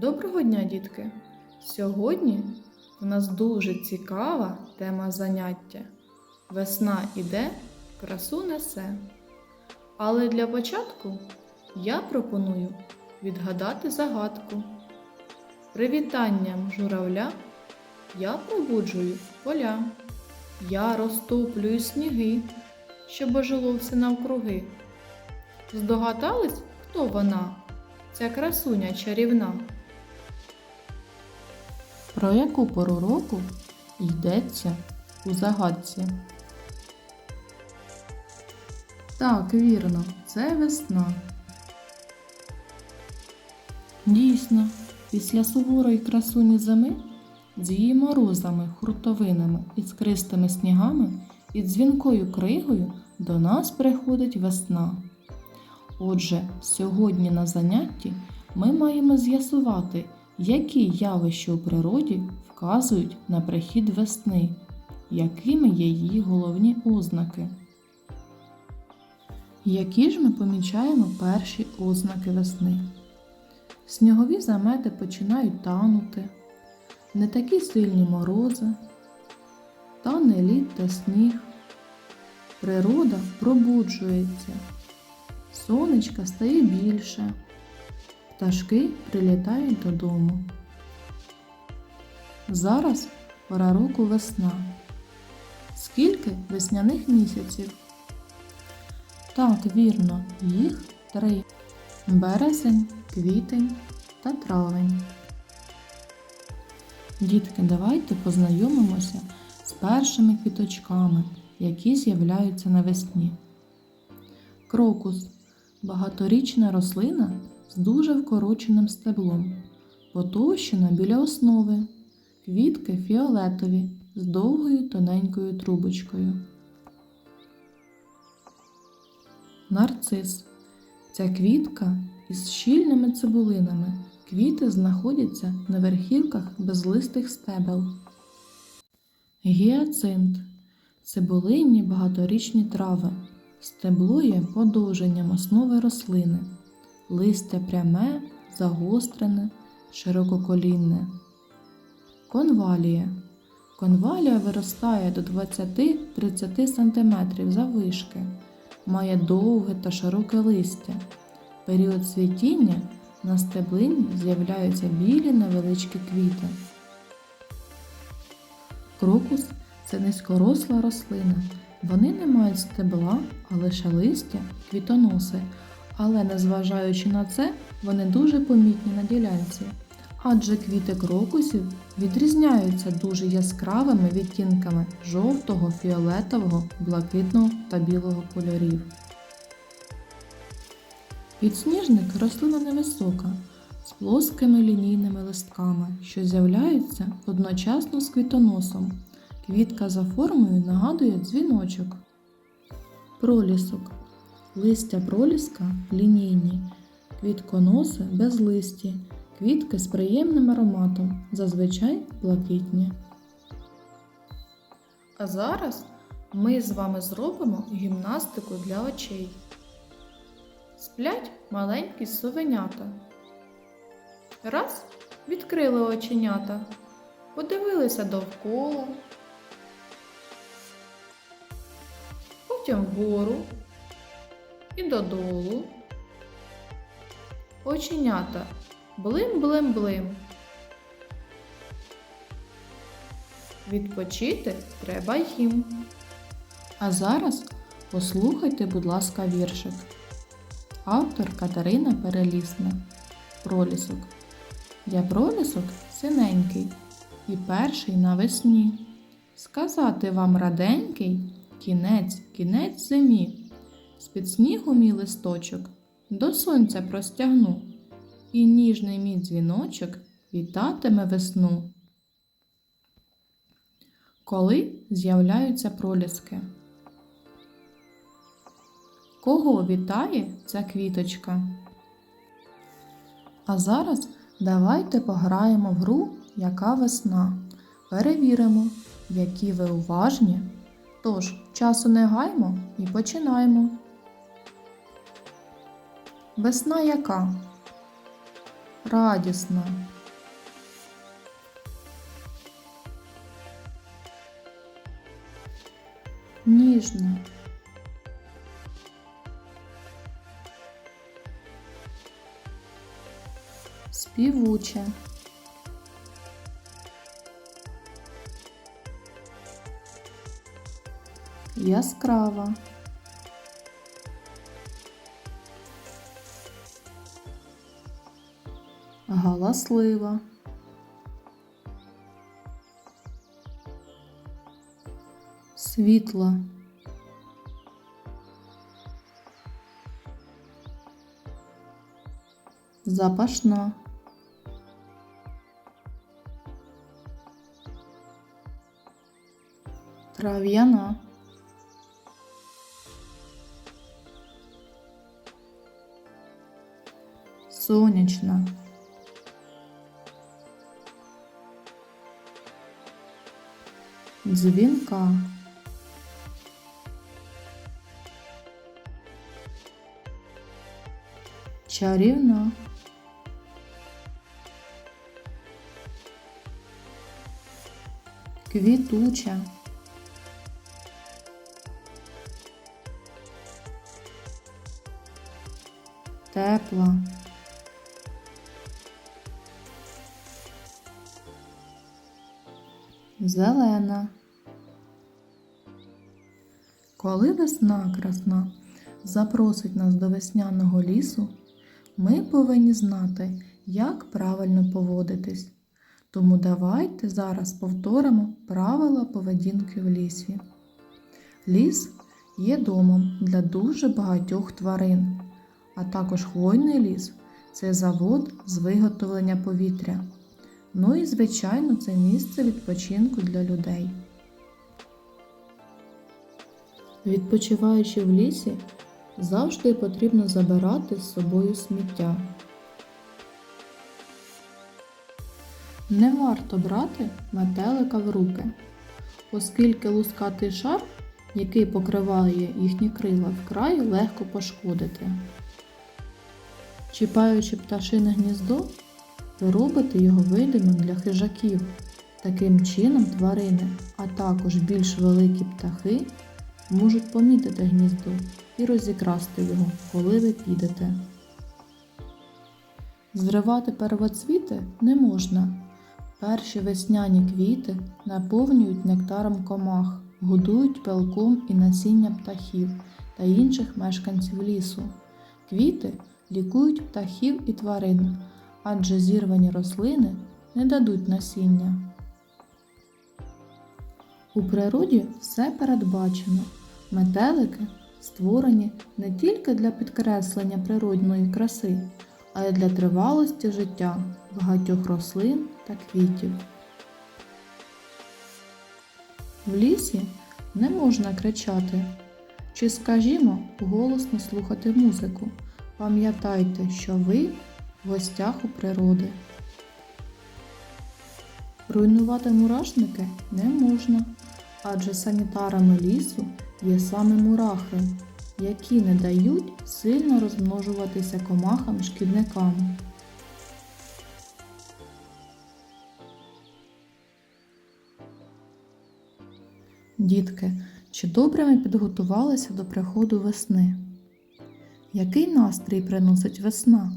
Доброго дня, дітки! Сьогодні у нас дуже цікава тема заняття. Весна іде, красу несе. Але для початку я пропоную відгадати загадку. Привітанням журавля я пробуджую поля. Я розтоплюю сніги, щоб ожило все навкруги. Здогадались, хто вона? Ця красуня чарівна. Про яку пору року йдеться у загадці? Так, вірно, це весна. Дійсно, після суворої красуні зими з її морозами, хуртовинами, іскристими снігами і дзвінкою кригою до нас приходить весна. Отже, сьогодні на занятті ми маємо з'ясувати, які явища у природі вказують на прихід весни, якими є її головні ознаки. Які ж ми помічаємо перші ознаки весни? Снігові замети починають танути, не такі сильні морози, тане лід та сніг, природа пробуджується, сонечка стає більше, пташки прилітають додому. Зараз пора року весна. Скільки весняних місяців? Так, вірно, їх три. Березень, квітень та травень. Дітки, давайте познайомимося з першими квіточками, які з'являються навесні. Крокус багаторічна рослина з дуже вкороченим стеблом, потовщена біля основи, квітки фіолетові з довгою тоненькою трубочкою. Нарцис Ця квітка із щільними цибулинами. Квіти знаходяться на верхівках безлистих стебел. Гіацинт цибулинні багаторічні трави. Стебло є подовженням основи рослини. Листя пряме, загострене, ширококолінне. Конвалія. Конвалія виростає до 20-30 см заввишки. Має довге та широке листя. Період цвітіння на стеблині з'являються білі невеличкі квіти. Крокус це низькоросла рослина. Вони не мають стебла, а лише листя, квітоноси. Але незважаючи на це, вони дуже помітні на ділянці. Адже квіти крокусів відрізняються дуже яскравими відтінками жовтого, фіолетового, блакитного та білого кольорів. Підсніжник рослина невисока, з плоскими лінійними листками, що з'являються одночасно з квітоносом. Квітка за формою нагадує дзвіночок. Пролісок. Листя проліска лінійні, квітконоси безлисті, квітки з приємним ароматом, зазвичай блакитні. А зараз ми з вами зробимо гімнастику для очей. Сплять маленькі совенята. Раз відкрили оченята, подивилися довкола, потім вгору і додолу. Оченята блим-блим-блим. Відпочити треба їм. А зараз послухайте, будь ласка, віршик. Автор Катерина Перелісна. Пролісок. Я пролісок синенький і перший навесні. Сказати вам раденький кінець, кінець зимі. З-під снігу мій листочок до сонця простягну, і ніжний мій дзвіночок вітатиме весну. Коли з'являються проліски? Кого вітає ця квіточка? А зараз давайте пограємо в гру Яка весна. Перевіримо, які ви уважні. Тож, часу не гаймо і починаємо. Весна яка? радісна. Ніжна. Співуча. Яскрава. Галаслива. Світла. Запашна. Трав'яна. Сонячна. Дзвінка. Чарівна. Квітуча. Тепла. Зелена. Коли весна красна запросить нас до весняного лісу, ми повинні знати, як правильно поводитись. Тому давайте зараз повторимо правила поведінки в лісі. Ліс є домом для дуже багатьох тварин, а також хвойний ліс це завод з виготовлення повітря. Ну і, звичайно, це місце відпочинку для людей. Відпочиваючи в лісі, завжди потрібно забирати з собою сміття. Не варто брати метелика в руки, оскільки лускатий шар, який покриває їхні крила, вкрай легко пошкодити. Чіпаючи пташине гніздо, ви робите його видимим для хижаків. Таким чином тварини, а також більш великі птахи можуть помітити гніздо і розікрасти його, коли ви підете. Зривати первоцвіти не можна. Перші весняні квіти наповнюють нектаром комах, годують пилком і насіння птахів та інших мешканців лісу. Квіти лікують птахів і тварин, адже зірвані рослини не дадуть насіння. У природі все передбачено. Метелики створені не тільки для підкреслення природної краси, а й для тривалості життя багатьох рослин та квітів. В лісі не можна кричати чи, скажімо, голосно слухати музику. Пам'ятайте, що ви в гостях у природи. Руйнувати мурашники не можна, адже санітарами лісу є саме мурахи, які не дають сильно розмножуватися комахам-шкідникам. Дітки, чи добре ми підготувалися до приходу весни? Який настрій приносить весна?